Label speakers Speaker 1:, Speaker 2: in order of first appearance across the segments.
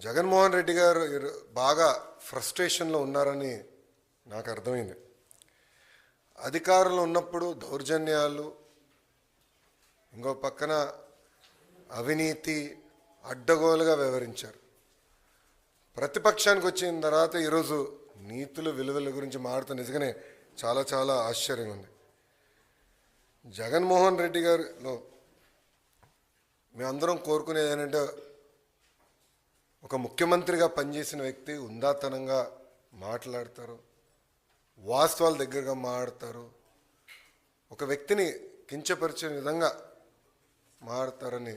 Speaker 1: జగన్మోహన్ రెడ్డి గారు ఇరు- బాగా ఫ్రస్ట్రేషన్లో ఉన్నారని నాకు అర్థమైంది. అధికారంలో ఉన్నప్పుడు దౌర్జన్యాలు ఇంకో పక్కన అవినీతి అడ్డగోలుగా వ్యవహరించారు. ప్రతిపక్షానికి వచ్చిన తర్వాత ఈరోజు నీతులు విలువల గురించి మారుతూ నిజంగానే చాలా చాలా ఆశ్చర్యంగా ఉంది. జగన్మోహన్ రెడ్డి గారిలో మేమందరం కోరుకునేది ఏంటంటే ఒక ముఖ్యమంత్రిగా పనిచేసిన వ్యక్తి ఉందాతనంగా మాట్లాడతారు వాస్తవాల దగ్గరగా మాడతారు ఒక వ్యక్తిని కించపరిచే విధంగా మాడతారని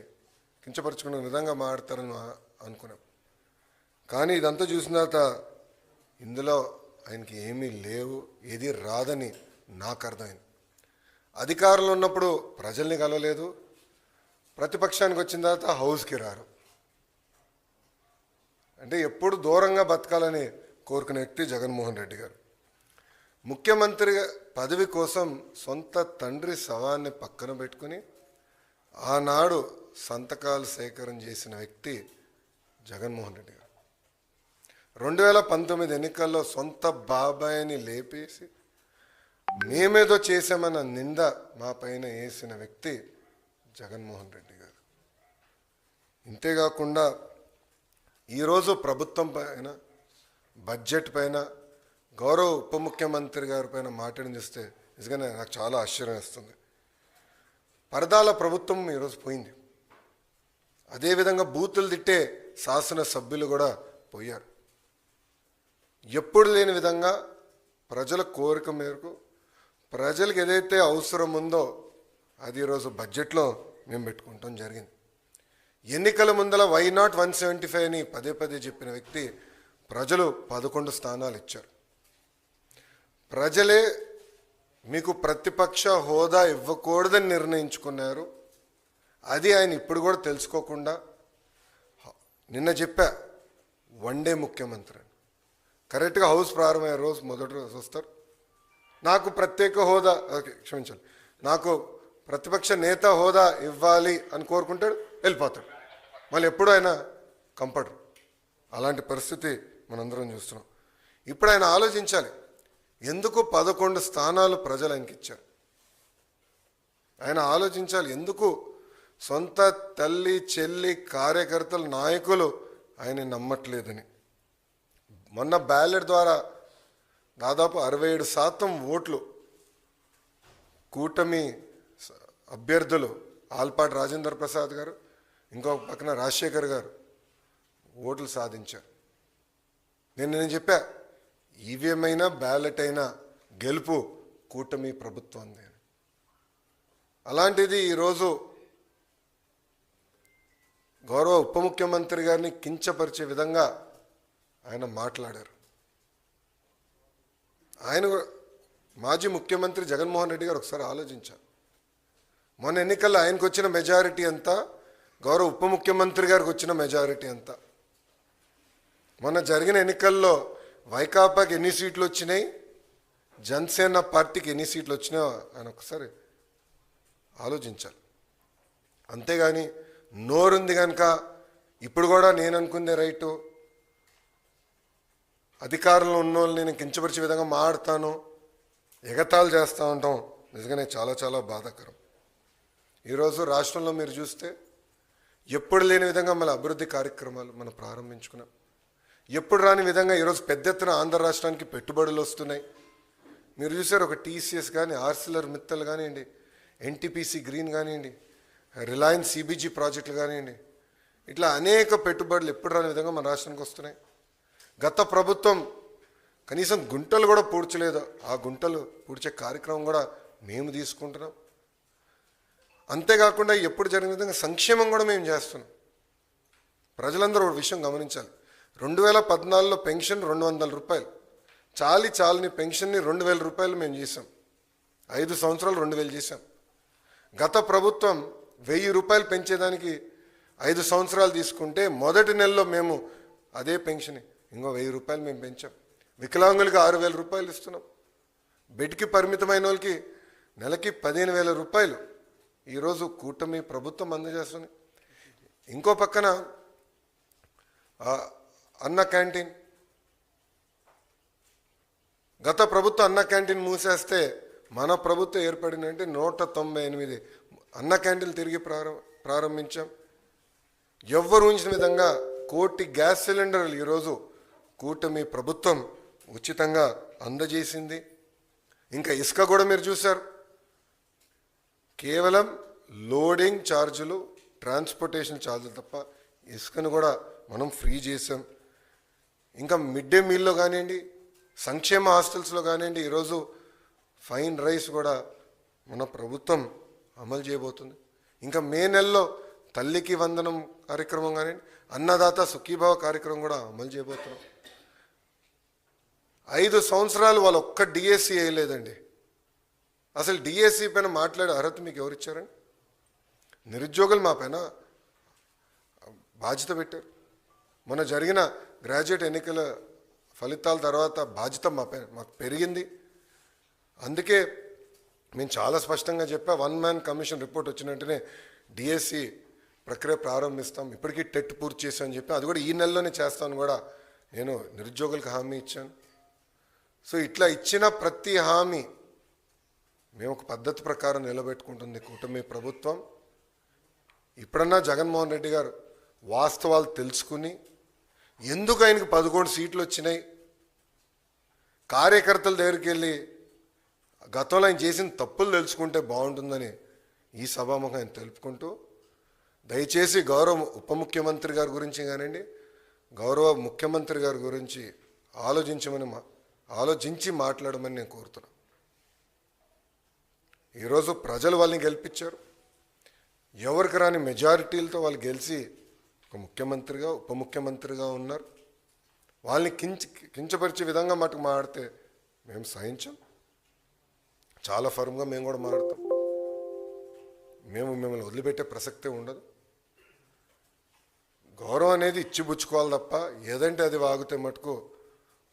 Speaker 1: కించపరుచుకునే విధంగా మాడతారని అనుకున్నాం. కానీ ఇదంతా చూసిన తర్వాత ఇందులో ఆయనకి ఏమీ లేవు ఏది రాదని నాకు అర్థమైంది. అధికారంలో ఉన్నప్పుడు ప్రజల్ని కలవలేదు ప్రతిపక్షానికి వచ్చిన తర్వాత హౌస్కి రారు. అంటే ఎప్పుడు దూరంగా బతకాలని కోరుకునే వ్యక్తి జగన్మోహన్ రెడ్డి గారు. ముఖ్యమంత్రి పదవి కోసం సొంత తండ్రి శవాన్ని పక్కన పెట్టుకుని ఆనాడు సంతకాలు సేకరణ చేసిన వ్యక్తి జగన్మోహన్ రెడ్డి గారు. రెండు వేల పంతొమ్మిది ఎన్నికల్లో సొంత బాబాయిని లేపేసి మేమేదో చేశామన్న నింద మా పైన వేసిన వ్యక్తి జగన్మోహన్ రెడ్డి గారు. ఇంతేకాకుండా ఈరోజు ప్రభుత్వం పైన బడ్జెట్ పైన గౌరవ ఉప ముఖ్యమంత్రి గారి పైన మాట్లాడి చూస్తే నిజంగానే నాకు చాలా ఆశ్చర్యం వేస్తుంది. పరదాల ప్రభుత్వం ఈరోజు పోయింది. అదేవిధంగా బూతులు తిట్టే శాసన సభ్యులు కూడా పోయారు. ఎప్పుడు లేని విధంగా ప్రజల కోరిక మేరకు ప్రజలకు ఏదైతే అవసరం ఉందో అది ఈరోజు బడ్జెట్లో మేము పెట్టుకుంటాం జరిగింది. ఎన్నికల ముందల why not one seventy five అని పదే పదే చెప్పిన వ్యక్తి ప్రజలు పదకొండు స్థానాలు ఇచ్చారు. ప్రజలే మీకు ప్రతిపక్ష హోదా ఇవ్వకూడదని నిర్ణయించుకున్నారు. అది ఆయన ఇప్పుడు కూడా తెలుసుకోకుండా నిన్న చెప్పా వన్ డే ముఖ్యమంత్రి అని. కరెక్ట్గా హౌస్ ప్రారంభమయ్యే రోజు మొదటి రోజు వస్తారు. నాకు ప్రత్యేక హోదా ఓకే క్షమించండి. నాకు ప్రతిపక్ష నేత హోదా ఇవ్వాలి అని కోరుకుంటాడు. వెళ్ళిపోతాడు మళ్ళీ ఎప్పుడు ఆయన కంపడరు అలాంటి పరిస్థితి మనందరం చూస్తున్నాం. ఇప్పుడు ఆయన ఆలోచించాలి. ఎందుకు పదకొండు స్థానాలు ప్రజలు ఆయనకి ఇచ్చారు? ఆయన ఆలోచించాలి ఎందుకు సొంత తల్లి చెల్లి కార్యకర్తలు నాయకులు ఆయన నమ్మట్లేదని. మొన్న బ్యాలెట్ ద్వారా దాదాపు అరవై ఏడు శాతం ఓట్లు కూటమి అభ్యర్థులు ఆల్పాటి రాజేంద్ర ప్రసాద్ గారు ఇంకొక పక్కన రాజశేఖర్ గారు ఓట్లు సాధించారు. నేను నేను చెప్పా ఈవీఎం అయినా బ్యాలెట్ అయినా గెలుపు కూటమి ప్రభుత్వం అలాంటిది ఈరోజు గౌరవ ఉప ముఖ్యమంత్రి గారిని కించపరిచే విధంగా ఆయన మాట్లాడారు. ఆయన కూడా- మాజీ ముఖ్యమంత్రి జగన్మోహన్ రెడ్డి గారు ఒకసారి ఆలోచించారు. మొన్న ఎన్నికల్లో ఆయనకు వచ్చిన మెజారిటీ అంతా గౌరవ ఉప ముఖ్యమంత్రి గారికి వచ్చిన మెజారిటీ అంతా. మొన్న జరిగిన ఎన్నికల్లో వైకాపాకి ఎన్ని సీట్లు వచ్చినాయి? జనసేన పార్టీకి ఎన్ని సీట్లు వచ్చినాయో ఆయన ఒకసారి ఆలోచించాలి. అంతేగాని నోరుంది కనుక ఇప్పుడు కూడా నేను అనుకుందే రైటు. అధికారంలో ఉన్న వాళ్ళని నేను కించపరిచే విధంగా మాడతాను ఎగతాళి చేస్తూ ఉంటాం. నిజంగానే చాలా చాలా బాధాకరం. ఈరోజు రాష్ట్రంలో మీరు చూస్తే ఎప్పుడు లేని విధంగా మన అభివృద్ధి కార్యక్రమాలు మనం ప్రారంభించుకున్నాం. ఎప్పుడు రాని విధంగా ఈరోజు పెద్ద ఎత్తున ఆంధ్ర రాష్ట్రానికి పెట్టుబడులు వస్తున్నాయి. మీరు చూసారు ఒక టీసీఎస్ కానీ ఆర్సిలర్ మిత్తల్ కానివ్వండి ఎన్టీపీసీ గ్రీన్ కానివ్వండి రిలయన్స్ సిబిజీ ప్రాజెక్టులు కానివ్వండి ఇట్లా అనేక పెట్టుబడులు ఎప్పుడు రాని విధంగా మన రాష్ట్రానికి వస్తున్నాయి. గత ప్రభుత్వం కనీసం గుంటలు కూడా పూడ్చలేదు. ఆ గుంటలు పూడ్చే కార్యక్రమం కూడా మేము తీసుకుంటున్నాం. అంతేకాకుండా ఎప్పుడు జరిగిన విధంగా సంక్షేమం కూడా మేము చేస్తున్నాం. ప్రజలందరూ ఒక విషయం గమనించాలి. రెండు వేల పద్నాలుగులో పెన్షన్ రెండు వందల రూపాయలు. చాలి చాలని పెన్షన్ని రెండు వేల రూపాయలు మేము చేసాం ఐదు సంవత్సరాలు రెండు వేలు చేసాం గత ప్రభుత్వం వెయ్యి రూపాయలు పెంచేదానికి ఐదు సంవత్సరాలు తీసుకుంటే మొదటి నెలలో మేము అదే పెన్షన్ ఇంకో వెయ్యి రూపాయలు మేము పెంచాం. వికలాంగులకి ఆరు వేల రూపాయలు ఇస్తున్నాం. బెడ్కి పరిమితమైన వాళ్ళకి నెలకి పదిహేను వేల రూపాయలు. ఈరోజు కూటమి ప్రభుత్వం అందజేస్తుంది. ఇంకో పక్కన అన్న క్యాంటీన్. గత ప్రభుత్వం అన్న క్యాంటీన్ మూసేస్తే మన ప్రభుత్వం ఏర్పడినంటే నూట తొంభై ఎనిమిది. అన్న క్యాంటీన్లు తిరిగి ప్రారం ప్రారంభించాం. ఎవ్వరు ఉంచిన విధంగా కోటి గ్యాస్ సిలిండర్లు ఈరోజు కూటమి ప్రభుత్వం ఉచితంగా అందజేసింది. ఇంకా ఇసుక కూడా మీరు చూశారు. కేవలం లోడింగ్ ఛార్జీలు ట్రాన్స్పోర్టేషన్ ఛార్జీలు తప్ప ఇసుకను కూడా మనం ఫ్రీ చేసాం. ఇంకా మిడ్ డే మీల్లో కానివ్వండి సంక్షేమ హాస్టల్స్లో కానివ్వండి ఈరోజు ఫైన్ రైస్ కూడా మన ప్రభుత్వం అమలు చేయబోతుంది. ఇంకా మే నెలలో తల్లికి వందనం కార్యక్రమం కానివ్వండి అన్నదాత సుఖీభావ కార్యక్రమం కూడా అమలు చేయబోతున్నాం. ఐదు సంవత్సరాలు వాళ్ళు ఒక్క డిఎస్సి వేయలేదండి. అసలు డిఎస్సి పైన మాట్లాడే అర్హత మీకు ఎవరు ఇచ్చారండి? నిరుద్యోగులు మా పైన బాధ్యత పెట్టారు. మొన్న జరిగిన గ్రాడ్యుయేట్ ఎన్నికల ఫలితాల తర్వాత బాధ్యత మా పైన మాకు పెరిగింది. అందుకే మేము చాలా స్పష్టంగా చెప్పా వన్ మ్యాన్ కమిషన్ రిపోర్ట్ వచ్చిన వెంటనే డిఎస్సి ప్రక్రియ ప్రారంభిస్తాం ఇప్పటికీ టెట్ పూర్తి చేశామని చెప్పి అది కూడా ఈ నెలలోనే చేస్తాను కూడా నేను నిరుద్యోగులకు హామీ ఇచ్చాను. సో ఇట్లా ఇచ్చిన ప్రతి హామీ మేము ఒక పద్ధతి ప్రకారం నిలబెట్టుకుంటుంది కూటమి ప్రభుత్వం. ఇప్పుడన్నా జగన్మోహన్ రెడ్డి గారు వాస్తవాలు తెలుసుకుని ఎందుకు ఆయనకు పదకొండు సీట్లు వచ్చినాయి? కార్యకర్తల దగ్గరికి వెళ్ళి గతంలో ఆయన చేసిన తప్పులు తెలుసుకుంటే బాగుంటుందని ఈ సభాముఖం ఆయన తెలుపుకుంటూ దయచేసి గౌరవ ఉప ముఖ్యమంత్రి గారి గురించి కానివ్వండి గౌరవ ముఖ్యమంత్రి గారి గురించి ఆలోచించమని మా ఆలోచించి మాట్లాడమని నేను కోరుతున్నాను. ఈరోజు ప్రజలు వాళ్ళని గెలిపించారు. ఎవరికి రాని మెజారిటీలతో వాళ్ళు గెలిచి ఒక ముఖ్యమంత్రిగా ఉప ముఖ్యమంత్రిగా ఉన్నారు. వాళ్ళని కించ కించపరిచే విధంగా మటుకు మాడితే మేము సహించాం. చాలా ఫర్మ్గా మేము కూడా మాడతాం మేము మిమ్మల్ని వదిలిపెట్టే ప్రసక్తే ఉండదు. గౌరవం అనేది ఇచ్చిపుచ్చుకోవాలి తప్ప ఏదంటే అది వాగితే మటుకు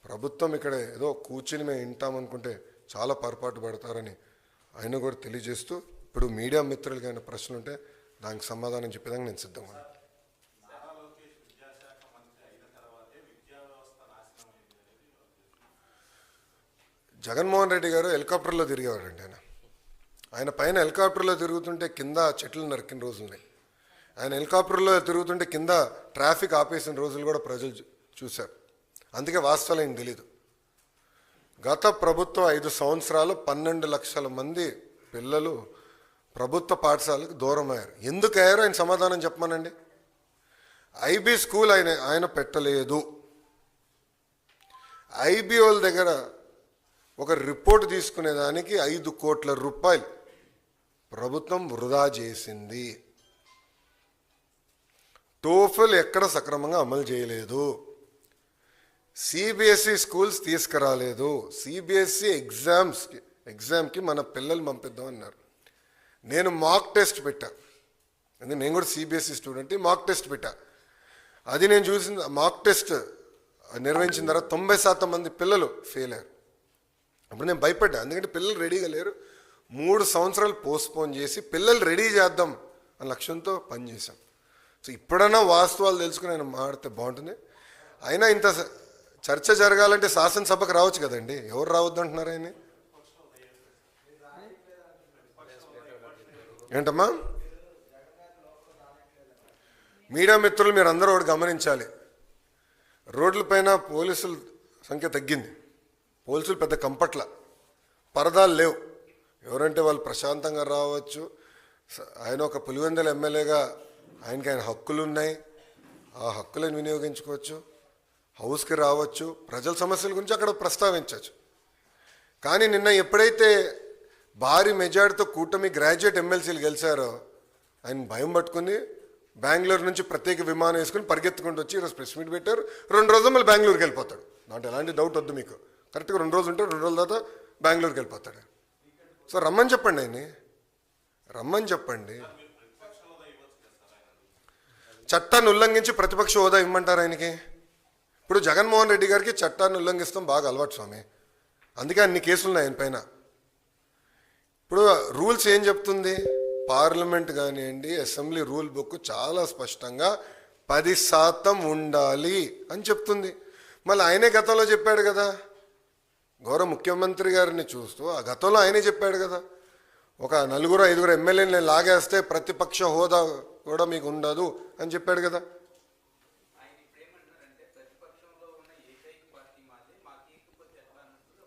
Speaker 1: ప్రభుత్వం ఇక్కడ ఏదో కూర్చుని మేము వింటామనుకుంటే చాలా పొరపాటు పడతారని ఆయన కూడా తెలియజేస్తూ ఇప్పుడు మీడియా మిత్రులకి ఏమైనా ప్రశ్నలు ఉంటే దానికి సమాధానం చెప్పేదానికి నేను సిద్ధంగా ఉన్నాను. జగన్మోహన్ రెడ్డి గారు హెలికాప్టర్లో తిరిగేవాడండి ఆయన. ఆయన పైన హెలికాప్టర్లో తిరుగుతుంటే కింద చెట్లు నరికిన రోజులున్నాయి ఆయన హెలికాప్టర్లో తిరుగుతుంటే కింద ట్రాఫిక్ ఆపేసిన రోజులు కూడా ప్రజలు చూ- చూశారు. అందుకే వాస్తవాలు ఆయన తెలీదు. గత ప్రభుత్వం ఐదు సంవత్సరాలు పన్నెండు లక్షల మంది పిల్లలు ప్రభుత్వ పాఠశాలకు దూరం అయ్యారు ఎందుకు అయ్యారో ఆయన సమాధానం చెప్పమానండి. ఐబీ స్కూల్ ఆయన ఆయన పెట్టలేదు. ఐబీఓల దగ్గర ఒక రిపోర్ట్ తీసుకునేదానికి ఐదు కోట్ల రూపాయలు ప్రభుత్వం వృధా చేసింది. టోఫెల్ ఎక్కడ సక్రమంగా అమలు చేయలేదు. సిబిఎస్ఈ స్కూల్స్ తీసుకురాలేదు. సిబిఎస్ఈ ఎగ్జామ్స్కి ఎగ్జామ్కి మన పిల్లలు పంపిద్దాం అన్నారు. నేను మాక్ టెస్ట్ పెట్టా. అంటే నేను కూడా సిబిఎస్ఈ స్టూడెంట్ మాక్ టెస్ట్ పెట్టా. అది నేను చూసిన మాక్ టెస్ట్ నిర్వహించిన తర్వాత తొంభై శాతం మంది పిల్లలు ఫెయిల్ అయ్యారు. అప్పుడు నేను భయపడ్డా. ఎందుకంటే పిల్లలు రెడీగా లేరు. మూడు సంవత్సరాలు పోస్ట్పోన్ చేసి పిల్లలు రెడీ చేద్దాం అనే లక్ష్యంతో పనిచేశాం. సో ఇప్పుడన్నా వాస్తవాలు తెలుసుకుని నేను మాడితే బాగుంటుంది. అయినా ఇంత స- చర్చ జరగాలంటే శాసనసభకు రావచ్చు కదండి. ఎవరు రావద్దు అంటున్నారు ఆయన ఏంటమ్మా? మీడియా మిత్రులు మీరు అందరూ ఒకటి గమనించాలి. రోడ్లపైన పోలీసుల సంఖ్య తగ్గింది. పోలీసులు పెద్ద కంపట్ల. పరదాలు లేవు. ఎవరంటే వాళ్ళు ప్రశాంతంగా రావచ్చు. ఆయన ఒక పులివెందల ఎమ్మెల్యేగా ఆయనకి ఆయన హక్కులు ఉన్నాయి ఆ హక్కులను వినియోగించుకోవచ్చు. హౌస్కి రావచ్చు ప్రజల సమస్యల గురించి అక్కడ ప్రస్తావించవచ్చు. కానీ నిన్న ఎప్పుడైతే భారీ మెజార్టీతో కూటమి గ్రాడ్యుయేట్ ఎమ్మెల్సీలు గెలిచారో ఆయన భయం పట్టుకుని బెంగళూరు నుంచి ప్రత్యేక విమానం వేసుకుని పరిగెత్తుకుంటూ వచ్చి ఈరోజు ప్రెస్ మీట్ పెట్టారు. రెండు రోజులు మళ్ళీ బెంగళూరుకి వెళ్ళిపోతాడు. దాంట్లో ఎలాంటి డౌట్ వద్దు మీకు. కరెక్ట్గా రెండు రోజులు ఉంటే రెండు రోజుల తర్వాత బెంగళూరుకి వెళ్ళిపోతాడు. సో రమ్మని చెప్పండి ఆయన్ని. రమ్మని చెప్పండి. చట్టాన్ని ఉల్లంఘించి ప్రతిపక్ష హోదా ఇమ్మంటారు ఆయనకి? ఇప్పుడు జగన్మోహన్ రెడ్డి గారికి చట్టాన్ని ఉల్లంఘిస్తాం బాగా అలవాటు స్వామి. అందుకే అన్ని కేసులు ఉన్నాయి ఆయన పైన. ఇప్పుడు రూల్స్ ఏం చెప్తుంది? పార్లమెంట్ కానివ్వండి అసెంబ్లీ రూల్ బుక్ చాలా స్పష్టంగా పది శాతం ఉండాలి అని చెప్తుంది. మళ్ళీ ఆయనే గతంలో చెప్పాడు కదా. గౌరవ ముఖ్యమంత్రి గారిని చూస్తూ ఆ గతంలో ఆయనే చెప్పాడు కదా. ఒక నలుగురు ఐదుగురు ఎమ్మెల్యేని లాగేస్తే ప్రతిపక్ష హోదా కూడా మీకు ఉండదు అని చెప్పాడు కదా
Speaker 2: ఆయన ఇప్పుడు ఏమంటున్నారంటే ప్రతిపక్షంలో ఉన్న ఏకైక పార్టీ మాది మాకు ఈకపోతే ఎట్లా అన్నట్టు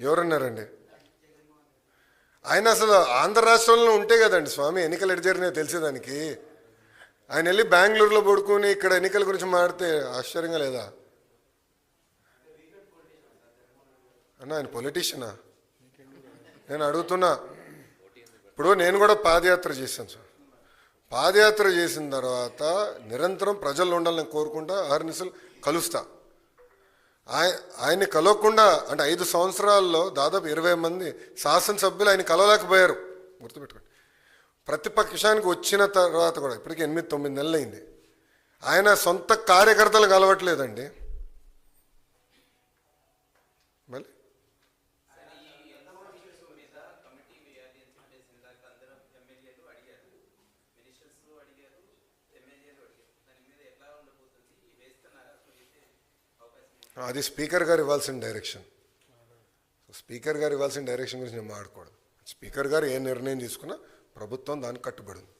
Speaker 1: ఎవరున్నారండి ఆయన అసలు ఆంధ్ర రాష్ట్రంలో ఉంటే కదండి స్వామి ఎన్నికలు ఎటు జరిగినాయో తెలిసేదానికి ఆయన వెళ్ళి బెంగళూరులో పడుకుని ఇక్కడ ఎన్నికల గురించి మాడితే ఆశ్చర్యంగా లేదా? అన్న ఆయన పొలిటీషియనా నేను అడుగుతున్నా. ఇప్పుడు నేను కూడా పాదయాత్ర చేశాను సార్. పాదయాత్ర చేసిన తర్వాత నిరంతరం ప్రజలు ఉండాలని కోరుకుంటా ఆరు నిమిషాలు కలుస్తా. ఆయన ఆయన్ని కలవకుండా అంటే ఐదు సంవత్సరాల్లో దాదాపు ఇరవై మంది శాసనసభ్యులు ఆయన కలవలేకపోయారు. గుర్తుపెట్టుకోండి. ప్రతిపక్షానికి వచ్చిన తర్వాత కూడా ఇప్పటికి ఎనిమిది తొమ్మిది నెలలు అయింది ఆయన సొంత కార్యకర్తలు కలవట్లేదండి. అది స్పీకర్ గారు ఇవ్వాల్సిన డైరెక్షన్. స్పీకర్ గారు ఇవ్వాల్సిన డైరెక్షన్ గురించి నేను మాట్లాడకూడదు స్పీకర్ గారు ఏ నిర్ణయం తీసుకున్నా ప్రభుత్వం దానికి కట్టుబడి ఉంది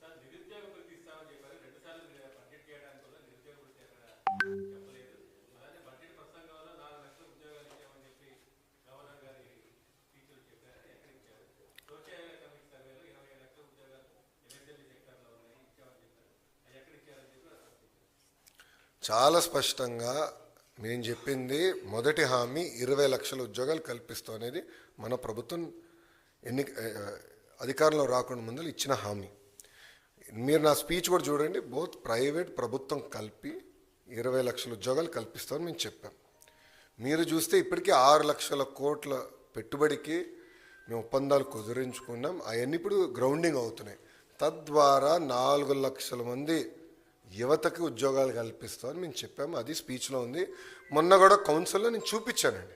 Speaker 1: చాలా స్పష్టంగా మేము చెప్పింది మొదటి హామీ ఇరవై లక్షల ఉద్యోగాలు కల్పిస్తాం అనేది మన ప్రభుత్వం ఎన్ని అధికారంలో రాకుండా ముందు ఇచ్చిన హామీ. మీరు నా స్పీచ్ కూడా చూడండి బోత్ ప్రైవేట్ ప్రభుత్వం కలిపి ఇరవై లక్షల ఉద్యోగాలు కల్పిస్తామని మేము చెప్పాం. మీరు చూస్తే ఇప్పటికీ ఆరు లక్షల కోట్ల పెట్టుబడికి మేము ఒప్పందాలు కుదిరించుకున్నాం. అవన్నీ ఇప్పుడు గ్రౌండింగ్ అవుతున్నాయి. తద్వారా నాలుగు లక్షల మంది యువతకి ఉద్యోగాలు కల్పిస్తామని మేము చెప్పాము. అది స్పీచ్లో ఉంది. మొన్న కూడా కౌన్సిల్లో నేను చూపించానండి.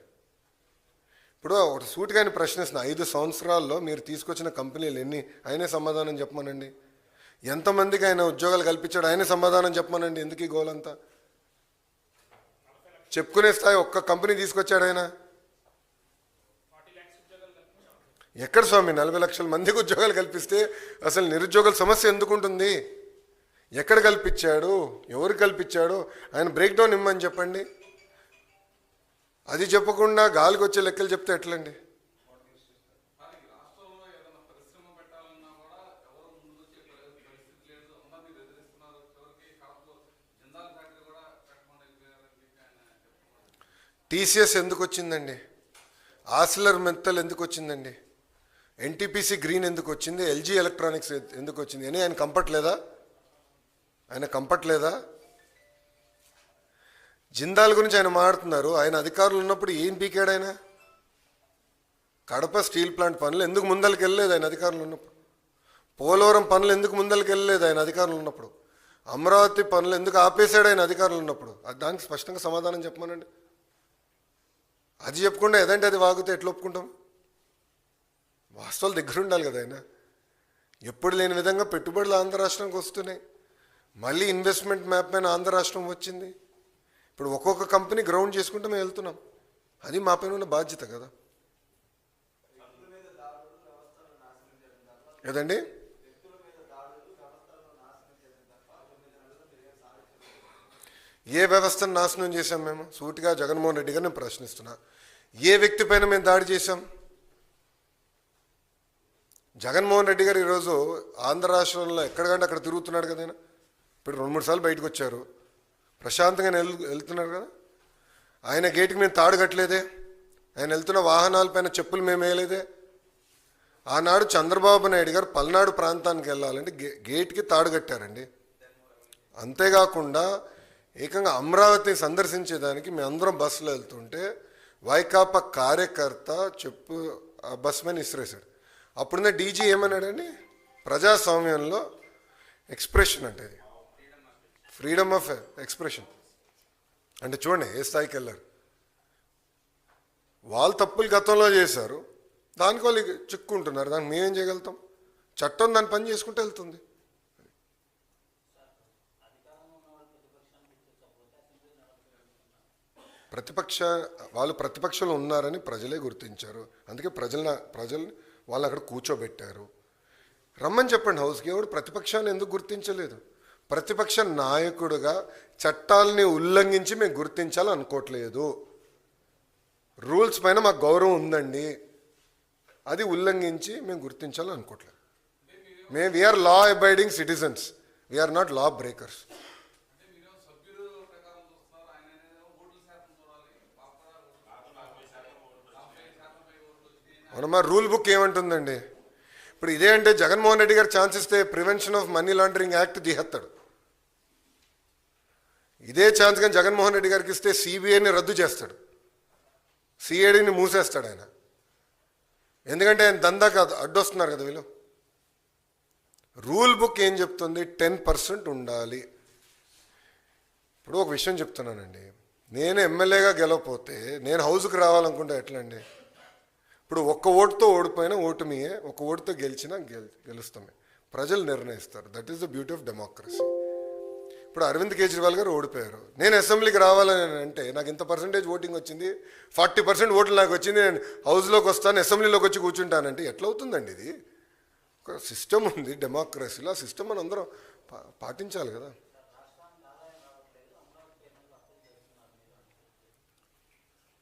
Speaker 1: ఇప్పుడు ఒక సూటిగా ఆయన ప్రశ్నిస్తున్న ఐదు సంవత్సరాల్లో మీరు తీసుకొచ్చిన కంపెనీలు ఎన్ని? ఆయనే సమాధానం చెప్పమనండి. ఎంతమందికి ఆయన ఉద్యోగాలు కల్పించాడు? ఆయనే సమాధానం చెప్పమనండి. ఎందుకు ఈ గోలంతా చెప్పుకునే స్థాయి ఒక్క కంపెనీ తీసుకొచ్చాడు ఆయన. ఎక్కడ స్వామి? నలభై లక్షల మందికి ఉద్యోగాలు కల్పిస్తే అసలు నిరుద్యోగుల సమస్య ఎందుకు ఉంటుంది ఎక్కడ కల్పించాడు? ఎవరు కల్పించాడు? ఆయన బ్రేక్ డౌన్ ఇమ్మని చెప్పండి. అది చెప్పకుండా గాలికి వచ్చే లెక్కలు చెప్తే ఎట్లండి? టీసీఎస్ ఎందుకు వచ్చిందండి ఆసిలర్ మెత్తల్ ఎందుకు వచ్చిందండి ఎన్టీపీసీ గ్రీన్ ఎందుకు వచ్చింది ఎల్జీ ఎలక్ట్రానిక్స్ ఎందుకు వచ్చింది అని ఆయన కంపట్లేదా ఆయన కంపట్లేదా? జిందాల్ గురించి ఆయన మాట్లాడుతున్నారు. ఆయన అధికారులు ఉన్నప్పుడు ఏం పీకాడు ఆయన? కడప స్టీల్ ప్లాంట్ పనులు ఎందుకు ముందరికి వెళ్ళలేదు ఆయన అధికారులు ఉన్నప్పుడు? పోలవరం పనులు ఎందుకు ముందరికి వెళ్ళలేదు ఆయన అధికారులు ఉన్నప్పుడు? అమరావతి పనులు ఎందుకు ఆపేశాడు ఆయన అధికారులు ఉన్నప్పుడు? అది దానికి స్పష్టంగా సమాధానం చెప్పమనండి. అది చెప్పకుండా ఏదంటే అది వాగితే ఎట్లా ఒప్పుకుంటాం? వాస్తవాలు దగ్గర ఉండాలి కదా ఆయన. ఎప్పుడు లేని విధంగా పెట్టుబడులు ఆంధ్ర రాష్ట్రానికి వస్తున్నాయి. మళ్ళీ ఇన్వెస్ట్మెంట్ మ్యాప్ పైన ఆంధ్ర రాష్ట్రం వచ్చింది. ఇప్పుడు ఒక్కొక్క కంపెనీ గ్రౌండ్ చేసుకుంటూ మేము వెళ్తున్నాం. అది మా పైన ఉన్న బాధ్యత కదా. ఏదండి? ఏ వ్యవస్థను నాశనం చేశాం మేము? సూటిగా జగన్మోహన్ రెడ్డి గారిని ప్రశ్నిస్తున్నా. ఏ వ్యక్తి పైన మేము దాడి చేశాం? జగన్మోహన్ రెడ్డి గారు ఈరోజు ఆంధ్ర రాష్ట్రంలో ఎక్కడికంటే అక్కడ తిరుగుతున్నాడు కదా ఇప్పుడు రెండు మూడు సార్లు బయటకు వచ్చారు. ప్రశాంతంగా వెళ్తున్నారు కదా. ఆయన గేటుకి మేము తాడు కట్టలేదే. ఆయన వెళ్తున్న వాహనాలపైన చెప్పులు మేము వేయలేదే. ఆనాడు చంద్రబాబు నాయుడు గారు పల్నాడు ప్రాంతానికి వెళ్ళాలంటే గే గేట్కి తాడు కట్టారండి. అంతేకాకుండా ఏకంగా అమరావతిని సందర్శించేదానికి మేము అందరం బస్సులో వెళ్తుంటే వైకాపా కార్యకర్త చెప్పు ఆ బస్ మీద ఇసిరేశాడు అప్పుడున్న డీజీ ఏమన్నాడండి? ప్రజాస్వామ్యంలో ఎక్స్ప్రెషన్ అంటే ఇది ఫ్రీడమ్ ఆఫ్ ఎక్స్ప్రెషన్ అంటే చూడండి ఏ స్థాయికి వెళ్ళారు? వాళ్ళు తప్పులు గతంలో చేశారు దానికి వాళ్ళు చిక్కుంటున్నారు. దానికి మేమేం చేయగలుగుతాం? చట్టం దాని పని చేసుకుంటూ వెళ్తుంది. ప్రతిపక్ష వాళ్ళు ప్రతిపక్షంలో ఉన్నారని ప్రజలే గుర్తించారు. అందుకే ప్రజల ప్రజల్ని వాళ్ళు అక్కడ కూర్చోబెట్టారు. రమ్మని చెప్పండి హౌస్కి ఎవడు ప్రతిపక్షాన్ని ఎందుకు గుర్తించలేదు? ప్రతిపక్ష నాయకుడుగా చట్టాలని ఉల్లంఘించి మేము గుర్తించాలి అనుకోవట్లేదు రూల్స్ పైన మాకు గౌరవం ఉందండి. అది ఉల్లంఘించి మేము గుర్తించాలి అనుకోవట్లేదు మేము we're law abiding citizens we're not law breakers అవునమ్మా మా రూల్ బుక్ ఏమంటుందండి? ఇప్పుడు ఇదే అంటే జగన్మోహన్ రెడ్డి గారు ఛాన్స్ ఇస్తే prevention of money laundering act తీసేస్తాడు ఇదే ఛాన్స్ కానీ జగన్మోహన్ రెడ్డి గారికి ఇస్తే సిబిఐని రద్దు చేస్తాడు. సిఐడిని మూసేస్తాడు ఆయన. ఎందుకంటే ఆయన దందా కాదు అడ్డొస్తున్నారు కదా వీళ్ళు. రూల్ బుక్ ఏం చెప్తుంది? టెన్ పర్సెంట్ ఉండాలి. ఇప్పుడు ఒక విషయం చెప్తున్నానండి. నేను ఎమ్మెల్యేగా గెలవపోతే నేను హౌస్కి రావాలనుకుంటే ఎట్లా అండి ఇప్పుడు ఒక్క ఓటుతో ఓడిపోయినా ఓటు ఒక ఓటుతో గెలిచినా గెల్ గెలుస్తామే. ప్రజలు నిర్ణయిస్తారు. That is the beauty of democracy ఇప్పుడు అరవింద్ కేజ్రీవాల్ గారు ఓడిపోయారు. నేను అసెంబ్లీకి రావాలని అంటే నాకు ఇంత పర్సెంటేజ్ ఓటింగ్ వచ్చింది ఫార్టీ పర్సెంట్ ఓట్లు నాకు వచ్చింది నేను హౌస్లోకి వస్తాను అసెంబ్లీలోకి వచ్చి కూర్చుంటానంటే ఎట్లా అవుతుందండి ఇది? ఒక సిస్టమ్ ఉంది డెమోక్రసీలో ఆ సిస్టమ్ మనం అందరం పా- పాటించాలి కదా.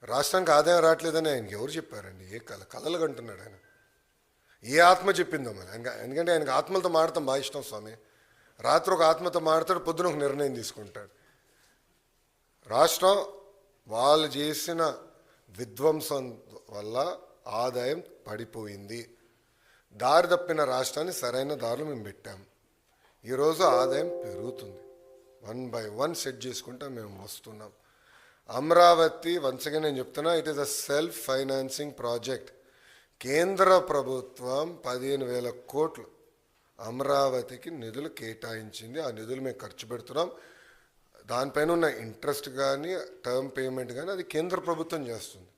Speaker 1: రాష్ట్రానికి ఆదాయం రావట్లేదని ఆయనకి ఎవరు చెప్పారండి? ఏ కళ కళలు కంటున్నాడు ఆయన. ఏ ఆత్మ చెప్పిందో మరి? ఆయన ఎందుకంటే ఆయనకి ఆత్మలతో మాడతాం బాగా ఇష్టం స్వామి. రాత్రి ఒక ఆత్మతో మాడతాడు పొద్దున ఒక నిర్ణయం తీసుకుంటాడు. రాష్ట్రం వాళ్ళు చేసిన విధ్వంసం వల్ల ఆదాయం పడిపోయింది. దారి తప్పిన రాష్ట్రాన్ని సరైన దారిలో మేము పెట్టాం. ఈరోజు ఆదాయం పెరుగుతుంది. వన్ బై వన్ సెట్ చేసుకుంటా మేము వస్తున్నాం. అమరావతి వన్స్ అగైన్ నేను చెప్తున్నా it is a self financing project కేంద్ర ప్రభుత్వం పదిహేను వేల కోట్లు అమరావతికి నిధులు కేటాయించింది. ఆ నిధులు మేము ఖర్చు పెడుతున్నాం. దానిపైన ఉన్న ఇంట్రెస్ట్ కానీ టర్మ్ పేమెంట్ కానీ అది కేంద్ర ప్రభుత్వం చేస్తుంది.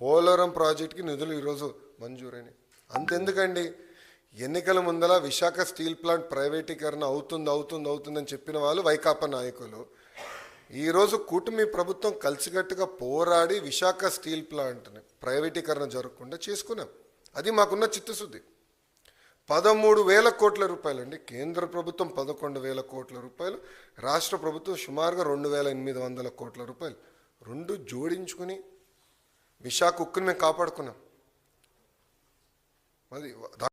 Speaker 1: పోలవరం ప్రాజెక్ట్కి నిధులు ఈరోజు మంజూరైనవి అంతెందుకండి? ఎన్నికల ముందల విశాఖ స్టీల్ ప్లాంట్ ప్రైవేటీకరణ అవుతుంది అవుతుంది అవుతుందని చెప్పిన వాళ్ళు వైకాపా నాయకులు. ఈరోజు కూటమి ప్రభుత్వం కలిసికట్టుగా పోరాడి విశాఖ స్టీల్ ప్లాంట్ని ప్రైవేటీకరణ జరగకుండా చేసుకున్నాం. అది మాకున్న చిత్తశుద్ధి. పదమూడు వేల కోట్ల రూపాయలు అండి కేంద్ర ప్రభుత్వం పదకొండు వేల కోట్ల రూపాయలు రాష్ట్ర ప్రభుత్వం సుమారుగా రెండు వేల ఎనిమిది వందల కోట్ల రూపాయలు. రెండు జోడించుకుని విశాఖ ఉక్కుని మేము కాపాడుకున్నాం. అది